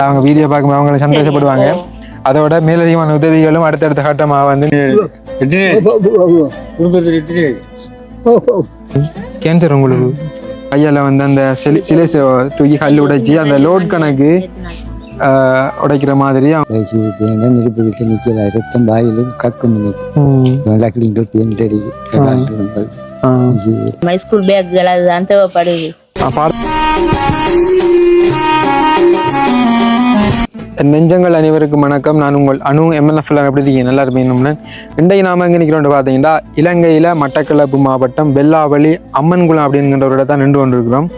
அவங்க வீடியோ பார்க்கும்போது அவங்களை சந்தோஷப்படுவாங்க அதோட மேலதிகமான உதவிகளும் அடுத்தடுத்த கட்டமாக வந்து கேன்சர் உங்களுக்கு கையால வந்து அந்த சிலை சிலை தூக்கி கல் உடைச்சி அந்த லோட் கணக்கு உடைக்கிற மாதிரி வயசு தேங்க நெருப்பு விட்டு ரத்தம் வாயிலும் கக்கும் ஸ்கூல் பேக்குகள் அதுதான் தேவைப்படுது. நெஞ்சங்கள் அனைவருக்கும் வணக்கம். நான் உங்கள் அணு எம்எல்எஃப்ல எப்படி இருக்கீங்க? நல்லா இருப்பீங்க இன்றைக்கு நாம எங்க நிற்கிறோம் பார்த்தீங்கன்னா இலங்கையில மட்டக்களப்பு மாவட்டம் வெள்ளாவளி அம்மன்குளம் அப்படிங்கிற ஒரு இடத்தான் நின்று கொண்டிருக்கிறோம்.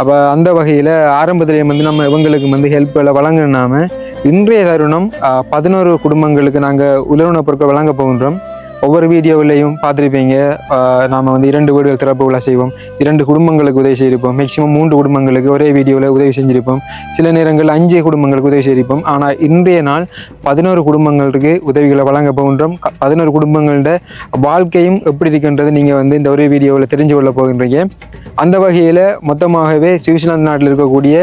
அப்போ அந்த வகையில் ஆரம்பத்திலேயே வந்து நம்ம இவங்களுக்கு வந்து ஹெல்ப்பில் வழங்கினாம இன்றைய தருணம் பதினோரு குடும்பங்களுக்கு நாங்கள் உலர்வுணப் பொருட்கள் வழங்க போகின்றோம். ஒவ்வொரு வீடியோவிலையும் பார்த்துருப்பீங்க. நாம் வந்து இரண்டு வீடுகள் திறப்பு விழா செய்வோம். இரண்டு குடும்பங்களுக்கு உதவி செய்திருப்போம். மேக்சிமம் மூன்று குடும்பங்களுக்கு ஒரே வீடியோவில் உதவி செஞ்சிருப்போம். சில நேரங்கள் அஞ்சு குடும்பங்களுக்கு உதவி செய்திருப்போம். ஆனால் இன்றைய நாள் பதினோரு குடும்பங்களுக்கு உதவிகளை வழங்க போகின்றோம். பதினோரு குடும்பங்களோட வாழ்க்கையும் எப்படி இருக்கின்றது நீங்கள் வந்து இந்த ஒரே வீடியோவில் தெரிஞ்சு கொள்ள போகின்றீங்க. அந்த வகையில் மொத்தமாகவே சுவிட்சர்லாந்து நாட்டில் இருக்கக்கூடிய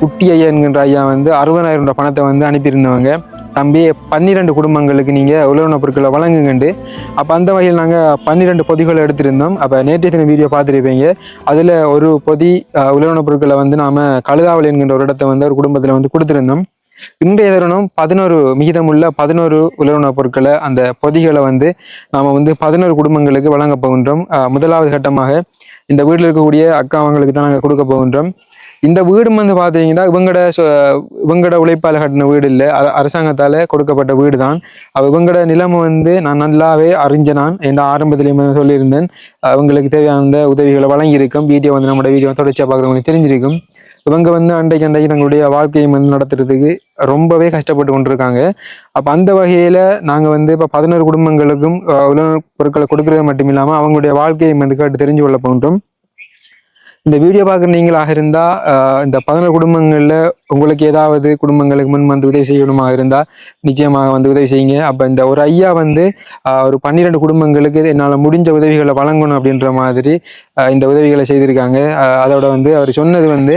குட்டி ஐயா என்கின்ற ஐயா வந்து அறுபதாயிரம் ரூபாய் பணத்தை வந்து அனுப்பியிருந்தவங்க. தம்பி பன்னிரெண்டு குடும்பங்களுக்கு நீங்கள் உலர்வுணப் பொருட்களை வழங்குங்கண்டு. அப்போ அந்த வகையில் நாங்கள் பன்னிரெண்டு பொதிகளை எடுத்திருந்தோம். அப்போ நேற்றைய தின வீடியோ பார்த்துருப்பீங்க. அதில் ஒரு பொதி ஆஹ், பொருட்களை வந்து நாம் கழுதாவல் என்கின்ற ஒரு இடத்த வந்து ஒரு குடும்பத்தில் வந்து கொடுத்துருந்தோம். இன்றைய தருணம் பதினோரு மிகிதமுள்ள பதினோரு உலகணப் பொருட்களை அந்த பொதிகளை வந்து நாம் வந்து பதினோரு குடும்பங்களுக்கு வழங்க போகின்றோம். முதலாவது கட்டமாக இந்த வீட்டில் இருக்கக்கூடிய அக்காவங்களுக்கு தான் நாங்கள் கொடுக்க போகின்றோம். இந்த வீடு வந்து பார்த்தீங்கன்னா இவங்கட இவங்கட உழைப்பால் கட்டின வீடு இல்லை. அரசாங்கத்தால் கொடுக்கப்பட்ட வீடு தான் இவங்கட நிலைமை வந்து நான் நல்லாவே அறிஞ்ச நான் என் ஆரம்பத்திலேயே சொல்லியிருந்தேன். அவங்களுக்கு தேவையான உதவிகளை வழங்கியிருக்கும். வீடியோ வந்து நம்மளோட வீடியோ தொடர்ச்சியாக பார்க்குறவங்களுக்கு தெரிஞ்சிருக்கும். இவங்க வந்து அன்றைக்கு அண்டைக்கு தங்களுடைய வாழ்க்கையை வந்து நடத்துறதுக்கு ரொம்பவே கஷ்டப்பட்டு கொண்டிருக்காங்க. அப்போ அந்த வகையில் நாங்கள் வந்து இப்போ பதினோரு குடும்பங்களுக்கும் உணவுப் பொருட்களை கொடுக்கறது மட்டும் இல்லாமல் அவங்களுடைய வாழ்க்கையை வந்து கேட்டு தெரிஞ்சு கொள்ள போன்றோம் இந்த வீடியோ பார்க்குற நீங்களாக இருந்தால் இந்த பதினோரு குடும்பங்களில் உங்களுக்கு ஏதாவது குடும்பங்களுக்கு முன் வந்து உதவி செய்யணுமா இருந்தால் நிச்சயமாக வந்து உதவி செய்யுங்க. அப்போ இந்த ஒரு ஐயா வந்து ஒரு பன்னிரெண்டு குடும்பங்களுக்கு என்னால் முடிஞ்ச உதவிகளை வழங்கணும் அப்படின்ற மாதிரி இந்த உதவிகளை செய்திருக்காங்க. அதோட வந்து அவர் சொன்னது வந்து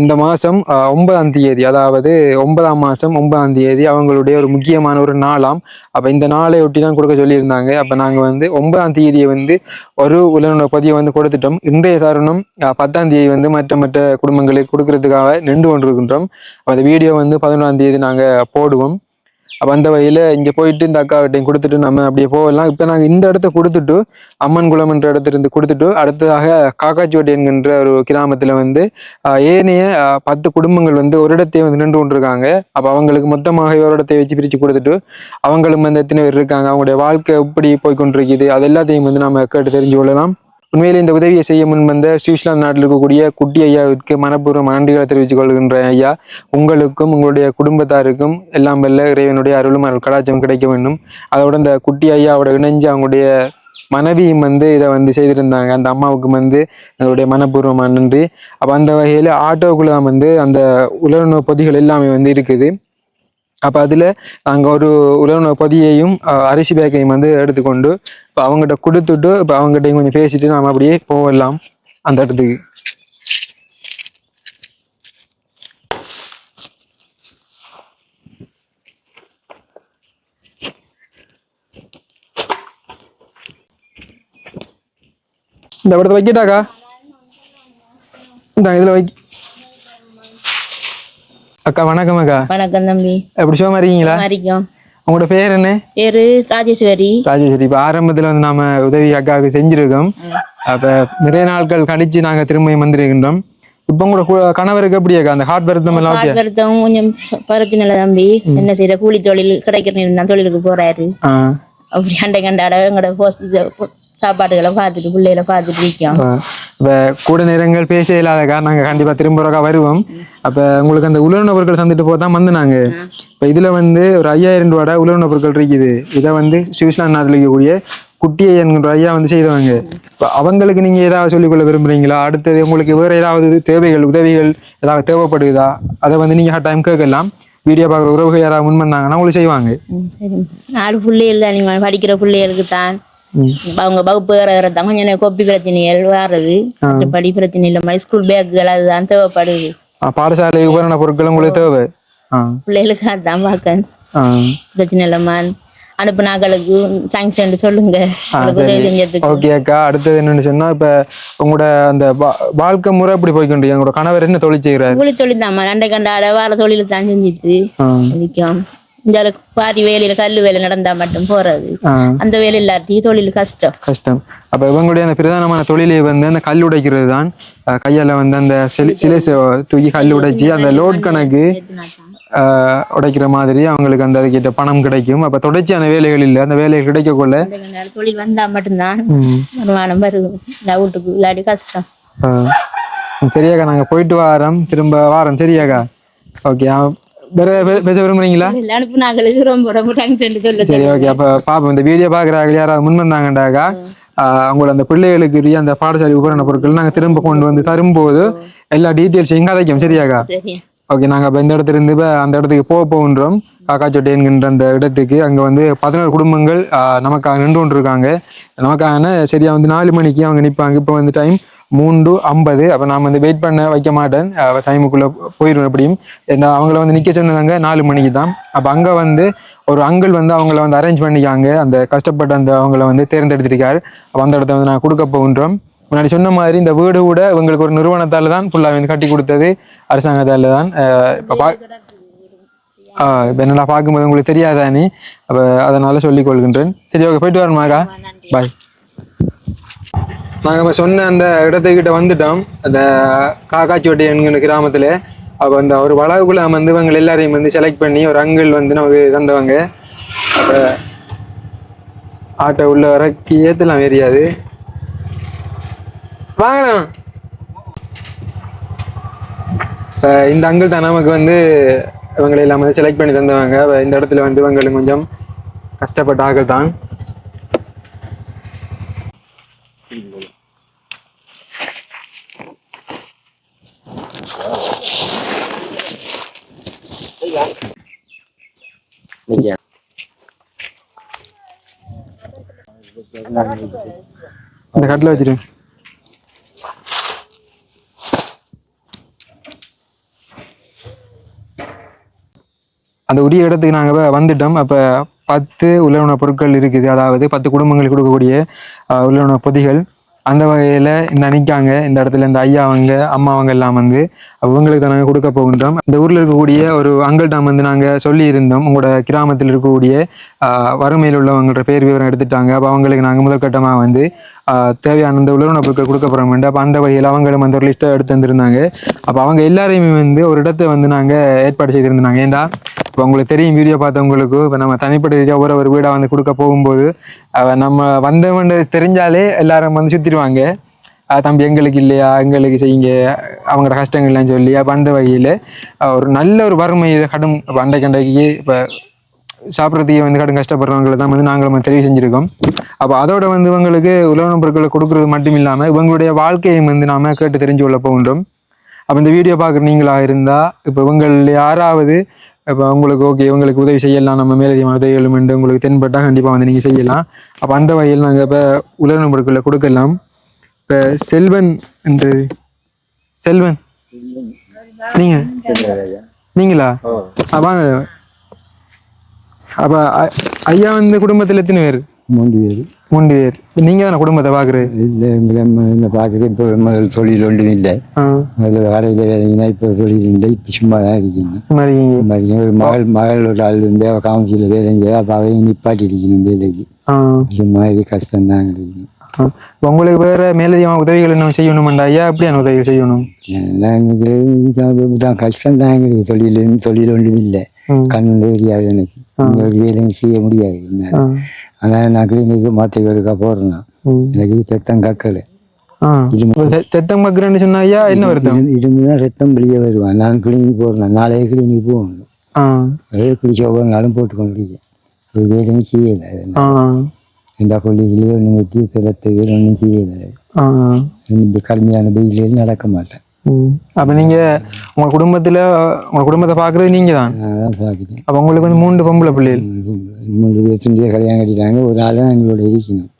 இந்த மாதம் ஒன்பதாம் தேதி அதாவது ஒன்பதாம் மாதம் ஒன்பதாம் தேதி அவங்களுடைய ஒரு முக்கியமான ஒரு நாளாம். அப்போ இந்த நாளை ஒட்டி தான் கொடுக்க சொல்லியிருந்தாங்க. அப்போ நாங்கள் வந்து ஒன்பதாம் தேதியை வந்து ஒரு உலக பதிவை வந்து கொடுத்துட்டோம். இன்றைய தருணம் பத்தாம் தேதி வந்து மற்ற மற்ற குடும்பங்களுக்கு கொடுக்கறதுக்காக நின்று கொண்டிருக்கின்றோம். அப்போ அந்த வீடியோ வந்து பதினொன்றாம் தேதி நாங்கள் போடுவோம். அப்போ அந்த வகையில் இங்கே போயிட்டு இந்த அக்காவிட்டையும் கொடுத்துட்டு நம்ம அப்படியே போகலாம். இப்போ நாங்கள் இந்த இடத்த கொடுத்துட்டு அம்மன் குளம் என்ற இடத்துல இருந்து கொடுத்துட்டு அடுத்ததாக காக்காச்சிவட்டி என்கின்ற ஒரு கிராமத்தில் வந்து ஏனைய பத்து குடும்பங்கள் வந்து ஒரு இடத்தையும் வந்து நின்று கொண்டிருக்காங்க. அப்போ அவங்களுக்கு மொத்தமாக ஒரு இடத்தை வச்சு பிரித்து கொடுத்துட்டு அவங்களும் வந்து எத்தனை பேர் இருக்காங்க அவங்களுடைய வாழ்க்கை எப்படி போய் கொண்டிருக்குது அது எல்லாத்தையும் வந்து நம்ம கேட்டு தெரிஞ்சு கொள்ளலாம். உண்மையில் இந்த உதவியை செய்ய முன்வந்த சுவிட்சர்லாந்து நாட்டில் இருக்கக்கூடிய குட்டி ஐயாவிற்கு மனப்பூர்வம் நன்றிகளை தெரிவித்துக் கொள்கின்ற ஐயா உங்களுக்கும் உங்களுடைய குடும்பத்தாருக்கும் எல்லாம் வெல்ல இறைவனுடைய அருளும் அருள் கடாச்சம் கிடைக்க வேண்டும். அதோட இந்த குட்டி ஐயாவோட இணைஞ்சு அவங்களுடைய மனைவியும் வந்து இதை வந்து செய்திருந்தாங்க. அந்த அம்மாவுக்கு வந்து எங்களுடைய மனப்பூர்வமான நன்றி. அப்போ அந்த வகையில் ஆட்டோக்குள்ள வந்து அந்த உலர்ணு பொதிகள் எல்லாமே வந்து இருக்குது. அப்போ அதில் நாங்கள் ஒரு உலக பொதியையும் அரிசி பேக்கையும் வந்து எடுத்துக்கொண்டு இப்போ அவங்ககிட்ட கொடுத்துட்டு இப்போ அவங்ககிட்டையும் கொஞ்சம் பேசிட்டு நாம அப்படியே போகலாம் அந்த இடத்துக்கு. இந்த இடத்த வைக்கட்டாக்கா? இந்த இதில் வை அக்கா வணக்கம் அக்கா. வணக்கம் தம்பி. எப்படி சும்மா இருக்கீங்களா மாறிக்கும் உங்களோட பேர் என்ன? பேரு ராஜேஸ்வரி. ராஜேஸ்வரி. இப்போ ஆரம்பத்தில் வந்து நாம உதவி அக்காவுக்கு செஞ்சிருக்கோம். அப்போ நிறைய நாட்கள் கழிச்சு நாங்கள் திரும்பியும் வந்திருக்கின்றோம். இப்போ உங்களோட கணவருக்கு எப்படி அக்கா? அந்த ஹார்ட் வருத்தம் எல்லாம் ஓகே பார்க்கறதும் கொஞ்சம் பருத்தினில தம்பி. என்ன செய்யற கூலி தொழில் கிடைக்கிற தொழிலுக்கு போறாரு. அப்படி அண்டை கண்டாட எங்களோட ஹோஸ் சாப்பாடுகளை பார்த்துட்டு பிள்ளைகளை பார்த்துட்டு இருக்கோம் இப்போ கூட நேரங்கள் பேச இல்லாதக்கா நாங்கள் கண்டிப்பாக திரும்ப ஒருக்கா வருவோம். அப்போ உங்களுக்கு அந்த உலர்ண பொருட்கள் தந்துட்டு போக தான் வந்து நாங்கள் இப்போ இதில் வந்து ஒரு ஐயாயிரம் ரூபாட உலர்ண பொருட்கள் இருக்குது. இதை வந்து சுவிட்சர்லாந்து நாட்டில் இருக்கக்கூடிய குட்டியை என்கின்ற ஐயா வந்து செய்தவங்க. இப்போ அவங்களுக்கு நீங்கள் ஏதாவது சொல்லிக்கொள்ள விரும்புறீங்களா? அடுத்தது உங்களுக்கு வேறு ஏதாவது தேவைகள் உதவிகள் ஏதாவது தேவைப்படுதா? அதை வந்து நீங்கள் டைம் கேட்கலாம். வீடியோ பார்க்குற உறவுகள் யாராவது முன் பண்ணாங்கன்னா உங்களுக்கு செய்வாங்க. நாலு பிள்ளைகள் தான் படிக்கிற பிள்ளைகளுக்கு தான் அவங்க வகுப்பு ஏறதான் கொஞ்சம் கொப்பி பிரச்சனைகள் வாடுறது படி பிரச்சனை இல்லை மாதிரி ஸ்கூல் பேக்குகள் அதுதான் தேவைப்படுது பாடசாலை உபகரண பொருட்கள் உங்களுக்கு தேவை பிள்ளைகளுக்கு அதுதான் பார்க்க பிரச்சனை இல்லைம்மா அனுப்புனாக்களுக்கு தேங்க்ஸ் சொல்லுங்க ஓகே அக்கா அடுத்தது என்னன்னு சொன்னா இப்ப உங்களோட அந்த வாழ்க்கை முறை எப்படி போய்க்கொண்டு உங்களோட கணவர் என்ன தொழில் செய்கிறார் கூலி தொழில் தான்மா ரெண்டை கண்டாட வார தொழில் தான் செஞ்சுட்டு இந்த பாதி வேலையில கல்லு வேலை நடந்தா மட்டும் போறது. அந்த வேலை இல்லாட்டி தொழில் கஷ்டம். கஷ்டம். அப்ப இவங்களுடைய அந்த பிரதானமான தொழிலே வந்து அந்த கல் உடைக்கிறது தான் கையால வந்து அந்த சிலை தூக்கி கல் உடைச்சி அந்த லோட் கணக்கு உடைக்கிற மாதிரி அவங்களுக்கு அந்த அதுக்கிட்ட பணம் கிடைக்கும். அப்ப தொடர்ச்சியான வேலைகள் இல்லை. அந்த வேலைகள் கிடைக்கக்குள்ள தொழில் வந்தா மட்டும்தான் வருமானம் வருது. வீட்டுக்கு இல்லாட்டி கஷ்டம். சரியாக்கா நாங்க போயிட்டு வாரோம். திரும்ப வாரோம். சரியாக்கா ஓகே வேற பேச விரும்புறீங்களா? இல்லை அனுப்புனாக்களுக்கு ரொம்ப ரொம்ப தேங்க்ஸ் சொல்ல சரி ஓகே அப்ப பாப்போம். இந்த வீடியோ பாக்குறாங்க யாராவது முன் வந்தாங்கண்டாக்கா உங்களை அந்த பிள்ளைகளுக்கு அந்த பாடசாலை உபகரண பொருட்கள் நாங்க திரும்ப கொண்டு வந்து தரும்போது எல்லா டீட்டெயில்ஸையும் கதைக்கும் சரியாக்கா? சரி ஓகே நாங்க இப்ப இந்த இடத்துல இருந்து இப்ப அந்த இடத்துக்கு போக போகின்றோம். காக்காச்சோட்டை என்கின்ற அந்த இடத்துக்கு. அங்க வந்து பதினோரு குடும்பங்கள் நமக்காக நின்று கொண்டிருக்காங்க. நமக்கான சரியா வந்து நாலு மணிக்கு அவங்க நிற்பாங்க இப்போ வந்து டைம் மூன்று ஐம்பது. அப்போ நான் வந்து வெயிட் பண்ண வைக்க மாட்டேன். டைமுக்குள்ளே போயிடும் எப்படியும். அவங்கள வந்து நிற்க சொன்னதாங்க நாலு மணிக்கு தான். அப்போ அங்கே வந்து ஒரு அங்கிள் வந்து அவங்கள வந்து அரேஞ்ச் பண்ணிக்காங்க அந்த கஷ்டப்பட்ட அந்த அவங்கள வந்து தேர்ந்தெடுத்திருக்காரு. அப்போ அந்த இடத்த வந்து நான் கொடுக்க போகின்றோம். முன்னாடி சொன்ன மாதிரி இந்த வீடு கூட இவங்களுக்கு ஒரு நிறுவனத்தால் தான் ஃபுல்லாக வந்து கட்டி கொடுத்தது. அரசாங்கத்தால் தான் இப்போ பா இப்போ என்னடா பார்க்கும்போது உங்களுக்கு தெரியாதானே அப்போ அதனால சொல்லிக் கொள்கின்றேன். சரி ஓகே போயிட்டு வரமாக்கா பாய் நாங்கள் இப்போ சொன்ன அந்த இடத்துக்கிட்ட வந்துட்டோம். அந்த காக்காச்சிவட்டி என்கிற கிராமத்தில். அப்போ அந்த ஒரு வளவுக்குள்ள வந்து இவங்க எல்லாரையும் வந்து செலக்ட் பண்ணி ஒரு அங்கிள் வந்து நமக்கு தந்தவங்க. அப்போ ஆட்டோ உள்ள இறக்கி ஏற்றலாம் தெரியாது வாங்கலாம் இப்போ இந்த அங்கிள் தான் நமக்கு வந்து இவங்களை எல்லாம் வந்து செலக்ட் பண்ணி தந்தவங்க. இந்த இடத்துல வந்து இவங்களுக்கு கொஞ்சம் கஷ்டப்பட்ட ஆக்கள் தான். இந்த கட்டில் வச்சிரு. அந்த உரிய இடத்துக்கு நாங்கள் வந்துட்டோம். அப்போ பத்து உள்ளுண பொருட்கள் இருக்குது. அதாவது பத்து குடும்பங்களுக்கு கொடுக்கக்கூடிய உள்ளுண பொதிகள். அந்த வகையில் இந்த நிற்காங்க இந்த இடத்துல இந்த ஐயா அவங்க அம்மா அவங்க எல்லாம் வந்து அவங்களுக்கு தான் நாங்கள் கொடுக்க போகின்றோம். இந்த ஊரில் இருக்கக்கூடிய ஒரு அங்கல்டாம் வந்து நாங்கள் சொல்லியிருந்தோம். உங்களோட கிராமத்தில் இருக்கக்கூடிய வறுமையில் உள்ளவங்களோட பேர் விவரம் எடுத்துட்டாங்க. அப்போ அவங்களுக்கு நாங்கள் முதற்கட்டமாக வந்து தேவையான இந்த உலர்ண பொருட்கள் கொடுக்க போகிறோம் அப்போ அந்த வகையில் அவங்களும் அந்த ஒரு லிஸ்ட்டை எடுத்து வந்திருந்தாங்க அப்போ அவங்க எல்லாரையுமே வந்து ஒரு இடத்தை வந்து நாங்கள் ஏற்பாடு செய்திருந்தாங்க. ஏண்டா இப்போ உங்களுக்கு தெரியும் வீடியோ பார்த்தவங்களுக்கு இப்போ நம்ம தனிப்பட்ட ரீதியாக ஒரு ஒரு வீடாக வந்து கொடுக்க போகும்போது நம்ம வந்தவன் தெரிஞ்சாலே எல்லாரும் வந்து சுற்றிடுவாங்க தம்பி எங்களுக்கு இல்லையா? எங்களுக்கு செய்யுங்க. அவங்களோட கஷ்டங்கள்லாம் சொல்லி. அப்போ அந்த வகையில் ஒரு நல்ல ஒரு வறுமை கடும் இப்போ அண்டை கண்டைக்கு இப்போ சாப்பிட்றதுக்கே வந்து கடும் கஷ்டப்படுறவங்களை தான் வந்து நாங்களும் தெரிவு செஞ்சுருக்கோம். அப்போ அதோட வந்து இவங்களுக்கு உலக பொருட்களை கொடுக்குறது மட்டும் இல்லாமல் இவங்களுடைய வாழ்க்கையை வந்து நாம கேட்டு தெரிஞ்சு கொள்ள போகின்றோம். அப்போ இந்த வீடியோ பார்க்குற நீங்களா இருந்தால் இப்போ இவங்களில் யாராவது இப்போ உங்களுக்கு ஓகே இவங்களுக்கு உதவி செய்யலாம் நம்ம மேலதிகமான உதவிகளும் உண்டு உங்களுக்கு தென்பட்டால் கண்டிப்பாக வந்து நீங்கள் செய்யலாம். அப்போ அந்த வகையில் நாங்கள் இப்போ உலக பொருட்களை கொடுக்கலாம். இப்போ செல்வன் என்று செல்வன்? நீங்கள்? நீங்களா வாங்க. அப்போ ஐயா வந்து குடும்பத்தில் எத்தனை பேர்? மூன்று பேர் மூன்று பேர் நீங்கள் தானே குடும்பத்தை பார்க்குறது இல்லை இந்த பார்க்குறது இப்போ தொழில் ஒன்றும் இல்லை. முதல்ல கடையில் வேலைங்கன்னா இப்போ தொழில் இல்லை. இப்போ சும்மா தான் இருக்கீங்க. ஒரு மகள் மகள் ஒரு ஆள் வந்து அவள் காமிச்சியில் வேலை செய்ய அப்போ அவையும் நிப்பாட்டி இருக்கணும் வேலைக்கு. சும்மா இது கஷ்டம்தான் இருக்குது ஆ. இப்ப உங்களுக்கு வேற மேலதிகமான உதவிகள் என்ன செய்யணுமெண்டா? ஐயா எப்படியான உதவி செய்யணும்? எங்களுக்கு தான் கஷ்டம் தான் எங்களுக்கு. தொழில் தொழில் ஒன்றும் இல்லை. ம். கண் தெரியாது எனக்கு. வேலையும் செய்ய முடியாது. அதனால நான் கிளினிக்கு மாத்திரை ஒருக்கா போடுறேன். ம். எனக்கு ரத்தம் கக்கலை. தெத்தம் மக்குறேன்னு சொன்னா ஐயா என்ன வருத்தம்? இருந்து தான் ரத்தம் வெளியே வருவான் நான் கிளினிக் போடுறேன். நாளைய கிளினிக் போகணும் அதே குளிச்ச ஒவ்வொரு நாளும் போட்டுக்கொண்டிருக்கேன் ஒரு வேலையும் செய்யலை. இந்த கொல்லிகளே ஒன்றும் ஊற்றி ரத்த வேலை ஒன்றும் செய்யலை. இந்த கடுமையான வெயிலே நடக்க மாட்டேன். அப்போ நீங்கள் உங்கள் குடும்பத்தில் உங்கள் குடும்பத்தை பார்க்குறது நீங்கள் தான் நான் தான் பார்க்குறேன் அப்போ உங்களுக்கு வந்து மூன்று பொம்பளை பிள்ளைகள். செஞ்சு கல்யாணம் கட்டிட்டாங்க. ஒரு ஆள் தான் எங்களோட இருக்கணும்.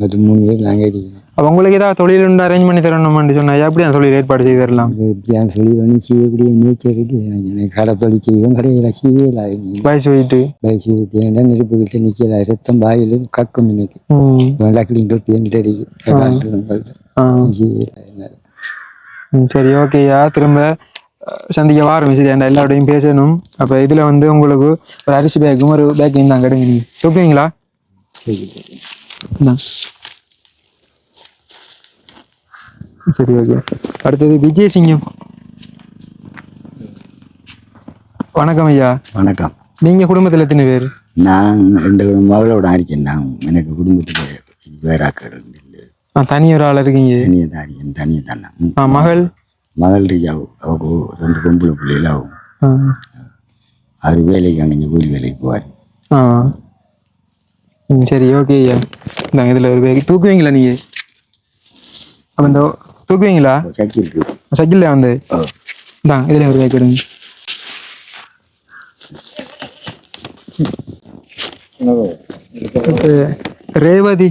மற்ற மூணு பேர் நாங்கள் இருக்கணும். அப்போ உங்களுக்கு ஏதாவது தொழில் உண்டு அரேஞ்ச் பண்ணி தரணும்னு சொன்னா எப்படி அந்த தொழில் ஏற்பாடு செய்து தரலாம்? இப்படியான சொல்லி ஒன்றும் செய்யக்கூடிய நேச்சர் இல்லை எனக்கு கடை தொழில் செய்வோம் கடையில் செய்யல வயசு போயிட்டு. வயசு வைத்தியா நெருப்பு கிட்ட நிற்கல ரத்தம் வாயிலும் கக்கும் எனக்கு. ம் லக்லிங் தொப்பி என்கிட்ட சரி ஓகேயா திரும்ப சந்திக்க வாரம் சரி ஏன்டா எல்லாரோடையும் பேசணும். அப்போ இதில் வந்து உங்களுக்கு ஒரு அரிசி பேக்கும் ஒரு பேக்கையும் தான் கடுங்க நீங்கள் இந்தா. சரி ஓகே அடுத்தது விஜய் சிங்கம். வணக்கம் ஐயா. வணக்கம். நீங்கள் குடும்பத்தில் எத்தனை பேர்? நான் ரெண்டு மகளோட இருக்கேன் நான் எனக்கு குடும்பத்தில் வேறாக்கள் இல்லை ஆ தனி ஒரு ஆள் இருக்கீங்க? தனியாக தான் இருக்கேன் தனியாக தான் நான். மகள்? மகள் அவ அவக்கு ரெண்டு பொம்பளை பிள்ளைகள் ஆகும். அவர் வேலைக்கு அங்கே கூலி வேலைக்கு போவார். சரி ஓகே ஐயா. இந்தாங்க இதில் ஒரு பேக் தூக்குவீங்களா நீங்கள் அப்போ இந்த தூக்குவீங்களா? சக்கி இருக்கு. சைக்கிளில் வந்து? இந்தாங்க இதில் ஒரு பேக் எடுங்க. இப்ப ரேவதி.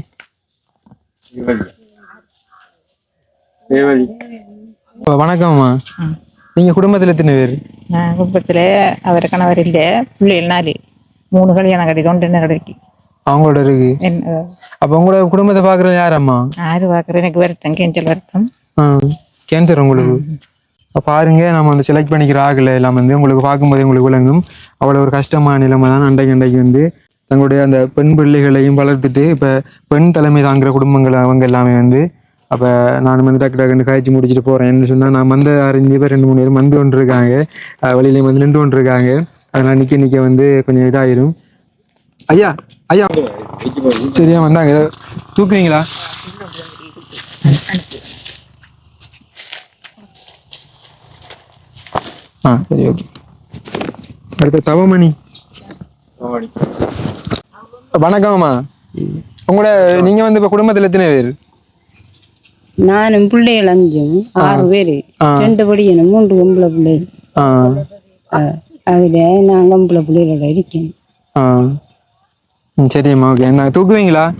அப்ப வணக்கம்மா நீங்கள் குடும்பத்தில் எத்தனை பேர்? நான் குடும்பத்தில் அவர் கணவர் இல்லை பிள்ளைகள் நாலு. மூணு கல்யாணம் கிடைக்கும் ஒன்று என்ன கிடைக்கும் அவங்களோட இருக்கு. என்ன அப்போ உங்களோட குடும்பத்தை பார்க்குறது யாரம்மா ஆறு பார்க்குறது எனக்கு வருத்தம் கேஞ்சல் வருத்தம். ஆ கேன்சர் உங்களுக்கு? பாருங்க நம்ம வந்து செலக்ட் பண்ணிக்கிற ஆகலை எல்லாம் வந்து உங்களுக்கு பார்க்கும்போதே உங்களுக்கு விளங்கும். அவ்வளோ ஒரு கஷ்டமான நிலைமை தான் அண்டைக்கு அண்டைக்கு வந்து தங்களுடைய அந்த பெண் பிள்ளைகளையும் வளர்த்துட்டு இப்போ பெண் தலைமை தாங்குற குடும்பங்கள் அவங்க எல்லாமே வந்து அப்போ நான் வந்து டக்கு டக்குன்னு காய்ச்சி முடிச்சுட்டு போகிறேன்னு சொன்னால் நான் வந்து அறிஞ்சு பேர் ரெண்டு மூணு பேர் வந்து கொண்டு இருக்காங்க வந்து நின்று ஒன்று இருக்காங்க அதனால் நிற்க நிற்க வந்து கொஞ்சம் இதாயிரும். ஐயா ஐயா. சரியா வந்தாங்க. தூக்குவீங்களா ஆ சரி ஓகே. அடுத்த தவமணி. வணக்கம்மா. உங்களோட நீங்க வந்து இப்ப குடும்பத்துல எத்தனை பேர்? நானும் பிள்ளைகள் அஞ்சும் ஆறு பேர். ரெண்டு படிக்கணும் மூன்று பொம்பளை பிள்ளை. ஆ. அதில் நான் பொம்பளை பிள்ளைகளோட இருக்கேன். சரிம்மா ஓகே. நான் தூக்குவீங்களா.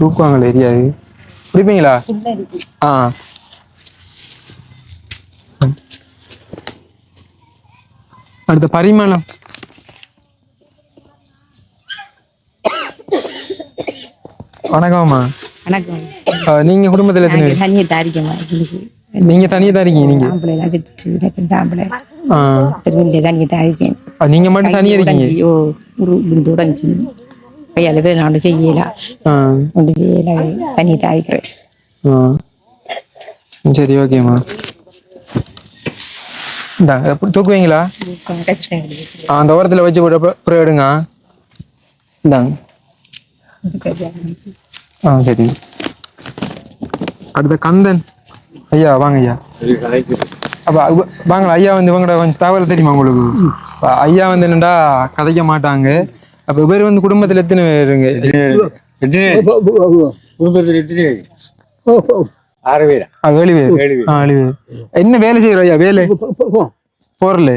தூக்குவாங்களே தெரியாது. பிடிப்பீங்களா ஆ. அடுத்த பரிமாணம். வணக்கம்மா. வணக்கம். நீங்க குடும்பத்துல எத்தனை பேர்? தண்ணியை தாரிக்கமா நீங்க தனியா தான் இருக்கீங்க நீங்க? ஆம்பளை ஆம்பளை. திருவிழா தண்ணியை தாரிக்கேன். நீங்க மட்டும் தனியா இருக்கீங்க? ஓ விழுந்து உடஞ்சி. கையால் பேர் நான் செய்யல. ஆ. ஒன்று செய்யல. தண்ணியை தாரிக்கிறேன். சரி ஓகேம்மா. தூக்குவீங்களா? அந்த ஓரத்தில் வச்சு போட்டு அப்புறம் எடுங்க இந்தாங்க. ஆ சரி. அடுத்த கந்தன். ஐயா வாங்க ஐயா. அப்ப வாங்க ஐயா வந்து இவங்களோட கொஞ்சம் தகவல் தெரியுமா உங்களுக்கு? ஐயா வந்து என்னடா கதைக்க மாட்டாங்க. அப்ப இவர் வந்து குடும்பத்துல எத்தனை பேருங்க ஆறு பேரா? ஆ, ஏழு பேர். ஆ ஏழு பேர். என்ன வேலை செய்யற ஐயா வேலை? போறல.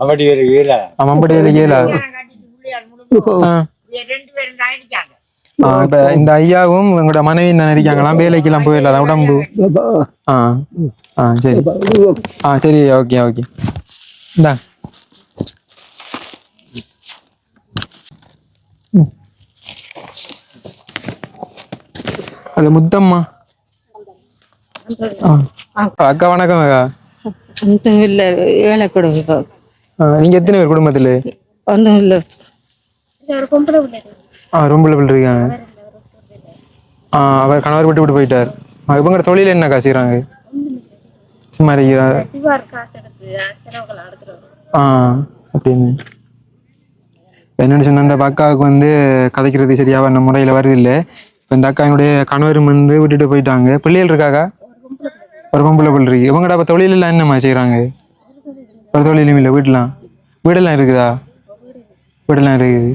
மம்பட்டி வேறு வீரா மம்படி வேலை கேளா ஆ. ஆ, இப்ப இந்த ஐயாவும் உங்களோட மனைவி தான் இருக்காங்களாம்? வேலைக்கெல்லாம் போயிடலாம் உடம்பு? ஆ ஆ சரி. ஆ சரி ஓகே ஓகே. இந்தா. அது முத்தம்மா. ஆ. அக்கா வணக்கம் அக்கா. ஒன்றும் இல்லை ஏழை ஆ, நீங்க எத்தனை பேர் குடும்பத்துல? ஒன்றும் இல்லை. ஆ ரொம்ப இருக்காங்க ஆ அவர் கணவர் விட்டு விட்டு போயிட்டார். இவங்க தொழில் என்னக்கா செய்கிறாங்க சும்மா இருக்கிறார் ஆ அப்படின்னு. என்னென்னு என்னன்னு சொன்னா இந்த அக்காவுக்கு வந்து கதைக்கிறது சரியாக அந்த முறையில் வருது இல்லை இப்போ இந்த அக்காவினுடைய கணவரும் வந்து விட்டுட்டு போயிட்டாங்க. பிள்ளைகள் இருக்காக்கா ஒரு பொம்பளை பிள்ளை இருக்கு. இவங்கடா அப்போ தொழிலெல்லாம் என்னம்மா செய்கிறாங்க ஒரு தொழிலும் இல்லை வீட்டுலாம் வீடெல்லாம் இருக்குதா? வீடெல்லாம் இருக்குது.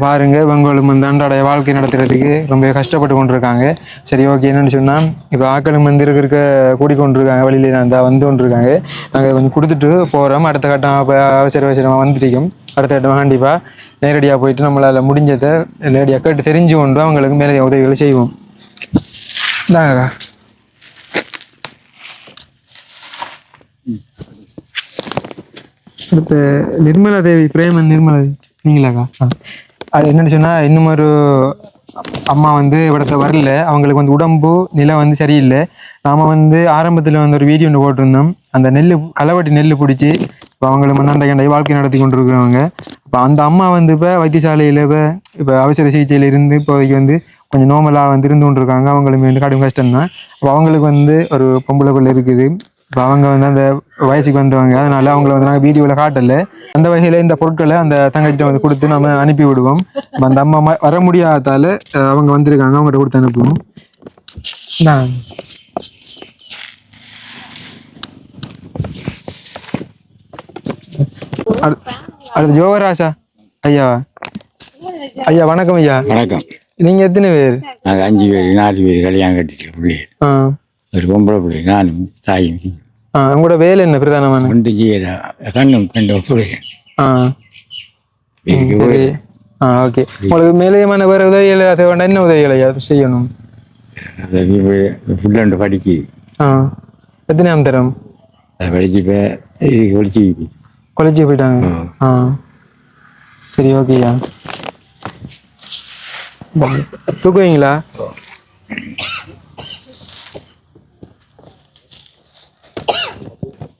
பாருங்க இவங்களும் வந்து அன்றாட வாழ்க்கை நடத்துறதுக்கு ரொம்ப கஷ்டப்பட்டு கொண்டிருக்காங்க. சரி ஓகே என்னன்னு சொன்னால் இப்போ ஆக்களும் வந்து இருக்க இருக்க கூடிக்கொண்டிருக்காங்க வழியில அந்த வந்து கொண்டிருக்காங்க. நாங்கள் கொஞ்சம் கொடுத்துட்டு போகிறோம் அடுத்த கட்டம் இப்போ அவசர அவசரமாக வந்துருக்கோம் அடுத்த கட்டம் கண்டிப்பாக நேரடியாக போயிட்டு நம்மளால் முடிஞ்சதை நேரடியாக கேட்டு தெரிஞ்சு கொண்டு அவங்களுக்கு மேலே உதவிகளை செய்வோம். இந்தாங்கக்கா அடுத்து நிர்மலா தேவி பிரேமன் நிர்மலா தேவி. நீங்களாக்கா அது என்னன்னு சொன்னால் இன்னும் ஒரு அம்மா வந்து இவடத்தை வரல. அவங்களுக்கு வந்து உடம்பு நிலை வந்து சரியில்லை. நாம் வந்து ஆரம்பத்தில் வந்து ஒரு வீடியோ ஒன்று போட்டிருந்தோம். அந்த நெல் களவட்டி நெல் பிடிச்சி இப்போ அவங்களை மண்ணாண்ட கண்டை வாழ்க்கை நடத்தி கொண்டிருக்கிறவங்க இப்போ அந்த அம்மா வந்து இப்போ வைத்தியசாலையில் இப்போ இப்போ அவசர சிகிச்சையில் இருந்து இப்போதைக்கு வந்து கொஞ்சம் நோமலாக வந்து இருந்து கொண்டிருக்காங்க. அவங்களுமே வந்து கடும் கஷ்டம் தான் அப்போ அவங்களுக்கு வந்து ஒரு பொம்பளை பிள்ளை இருக்குது. இப்போ அவங்க வந்து அந்த வயசுக்கு வந்தவங்க அதனால அவங்கள வந்து நாங்கள் வீடியோவில் காட்டல. அந்த வகையில் இந்த பொருட்களை அந்த தங்கச்சிட்ட வந்து கொடுத்து நம்ம அனுப்பி விடுவோம். அந்த அம்மா வர முடியாதால அவங்க வந்திருக்காங்க. அவங்ககிட்ட கொடுத்து அனுப்புவோம். நான் அடுத்து ஜோகராசா ஐயாவா ஐயா வணக்கம் ஐயா. வணக்கம். நீங்க எத்தனை பேர்? நாங்கள் அஞ்சு பேர் நாலு பேர் கல்யாணம் கட்டிட்டு பிள்ளை ஒரு பொம்பளை பிள்ளை நானும் தாயும். உங்களோட வேலை என்ன? பிரதானமான? கண்ணும் ஆ. ஓகே. உங்களுக்கு மேலயமான வேற உதவிகள் அதை வேண்டாம் என்ன உதவிகளை அது செய்யணும் பிள்ளை படிக்கு. ஆ. எத்தனையாம் தரம்? படிச்சு ஒழிச்சு கொலைச்சி போயிட்டாங்க. ஆ. சரி ஓகேயா தூக்குவீங்களா?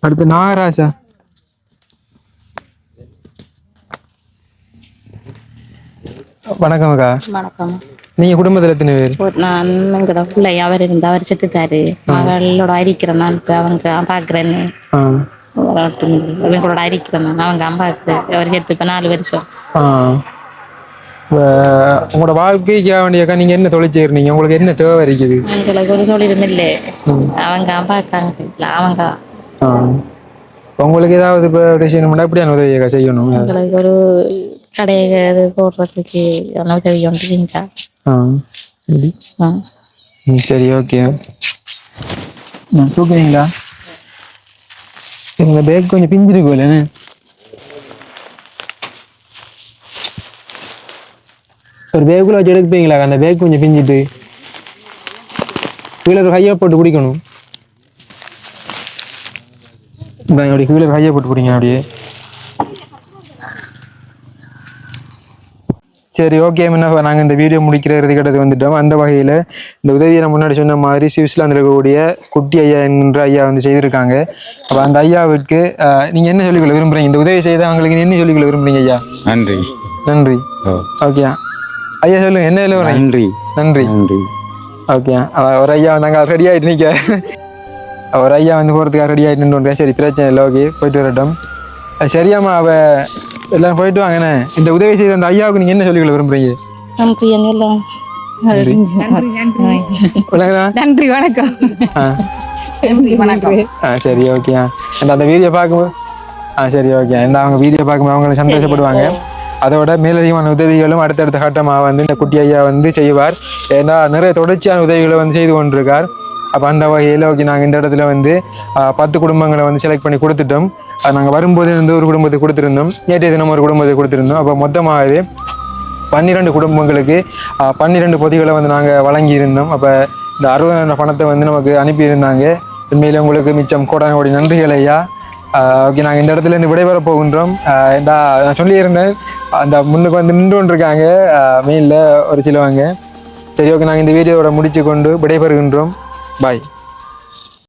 அடுத்து நாகராஜா. வணக்கம் அக்கா. வணக்கம். நீங்க குடும்பத்துல எத்தனை பேர்? நான் எங்கட பிள்ளை அவர் இருந்தா அவர் செத்துட்டாரு. மகளோட இருக்கிற நான் இப்ப அவங்க பாக்குறேன்னு அவங்களோட இருக்கிறேன் நான் அவங்க அம்மாவுக்கு அவர் செத்து இப்ப நாலு வருஷம். உங்களோட வாழ்க்கைக்கு வேண்டியக்கா நீங்க என்ன தொழில் செய்யறீங்க? உங்களுக்கு என்ன தேவை இருக்குது? எங்களுக்கு ஒரு தொழிலும் இல்லை. அவங்க அம்பாக்காங்க அவங்க உங்களுக்கு ஏதாவது இப்போ உதவி செய்யணும்னா எப்படியான உதவியக்கா செய்யணும்? எங்களுக்கு ஒரு கடையை போடுறதுக்கு அந்த உதவி ஆ. சரி. ஓகே. தூக்குறீங்களா? இந்த பேக் கொஞ்சம் பிஞ்சிருக்கு இல்லைன்னு ஒரு பேக்குள்ள வச்சு எடுப்பீங்களா அந்த பேக் கொஞ்சம் பிஞ்சிட்டு. கீழே ஒரு கையை போட்டு குடிக்கணும். இந்தாங்க, அப்படி கீழே கையை போட்டு குடிங்க அப்படியே. சரி ஓகே என்ன நாங்கள் இந்த வீடியோ முடிக்கிற இறுதிக்கட்டத்துக்கு வந்துட்டோம். அந்த வகையில் இந்த உதவியை நான் முன்னாடி சொன்ன மாதிரி சுவிட்சர்லாந்தில் இருக்கக்கூடிய குட்டி ஐயா என்கின்ற ஐயா வந்து செய்திருக்காங்க. அப்போ அந்த ஐயாவிற்கு அஹ், நீங்க என்ன சொல்லிக்கொள்ள விரும்புறீங்க? இந்த உதவி செய்த அவங்களுக்கு என்ன சொல்லிக்கொள்ள விரும்புறீங்க ஐயா? நன்றி. நன்றி. ஓகே ஐயா சொல்லுங்க என்ன நன்றி. நன்றி. நன்றி. ஓகே ஒரு ஐயா நாங்கள் ரெடி ஆகிட்டு நிற்க ஒரு ஐயா வந்து போகிறதுக்காக ரெடி ஆகிட்டு நின்று சரி பிரச்சனை இல்லை ஓகே போயிட்டு வரட்டும். சரியாம்மா அவ எல்லாம் போயிட்டு வாங்கண்ணே இந்த உதவி செய்த அந்த ஐயாவுக்கு நீங்கள் என்ன சொல்லிக்கொள்ள விரும்புறீங்க? நமக்கு என்னெல்லாம் விளங்குதா? நன்றி வணக்கம். ஆ. நன்றி வணக்கம். ஆ சரி ஓகே அந்த அந்த வீடியோ பார்க்கும்போது ஆ சரி ஓகே இந்த அவங்க வீடியோ பார்க்கும்போது அவங்களும் சந்தோஷப்படுவாங்க. அதோட மேலதிகமான உதவிகளும் அடுத்தடுத்த கட்டமாக வந்து இந்த குட்டி ஐயா வந்து செய்வார். ஏன்னா நிறைய தொடர்ச்சியான உதவிகளை வந்து செய்து கொண்டிருக்கார். அப்போ அந்த வகையில் ஓகே நாங்கள் இந்த இடத்துல வந்து பத்து குடும்பங்களை வந்து செலக்ட் பண்ணி கொடுத்துட்டோம். நாங்கள் வரும்போது வந்து ஒரு குடும்பத்தை கொடுத்துருந்தோம். நேற்றைய தினம் ஒரு குடும்பத்தை கொடுத்துருந்தோம். அப்போ மொத்தமாக பன்னிரெண்டு குடும்பங்களுக்கு பன்னிரெண்டு பொதிகளை வந்து நாங்கள் வழங்கியிருந்தோம். அப்போ இந்த அறுபதாயிரம் பணத்தை வந்து நமக்கு அனுப்பியிருந்தாங்க. உண்மையிலே உங்களுக்கு மிச்சம் கோடான கோடி நன்றிகள் ஐயா. ஓகே நாங்கள் இந்த இடத்துல இருந்து விடைபெற போகின்றோம். ஏண்டா நான் சொல்லியிருந்தேன் அந்த முன்னுக்கு வந்து நின்று கொண்டிருக்காங்க மெயினில் ஒரு சிலவங்க. சரி ஓகே நாங்கள் இந்த வீடியோவோட முடிச்சு கொண்டு விடைபெறுகின்றோம். பாய்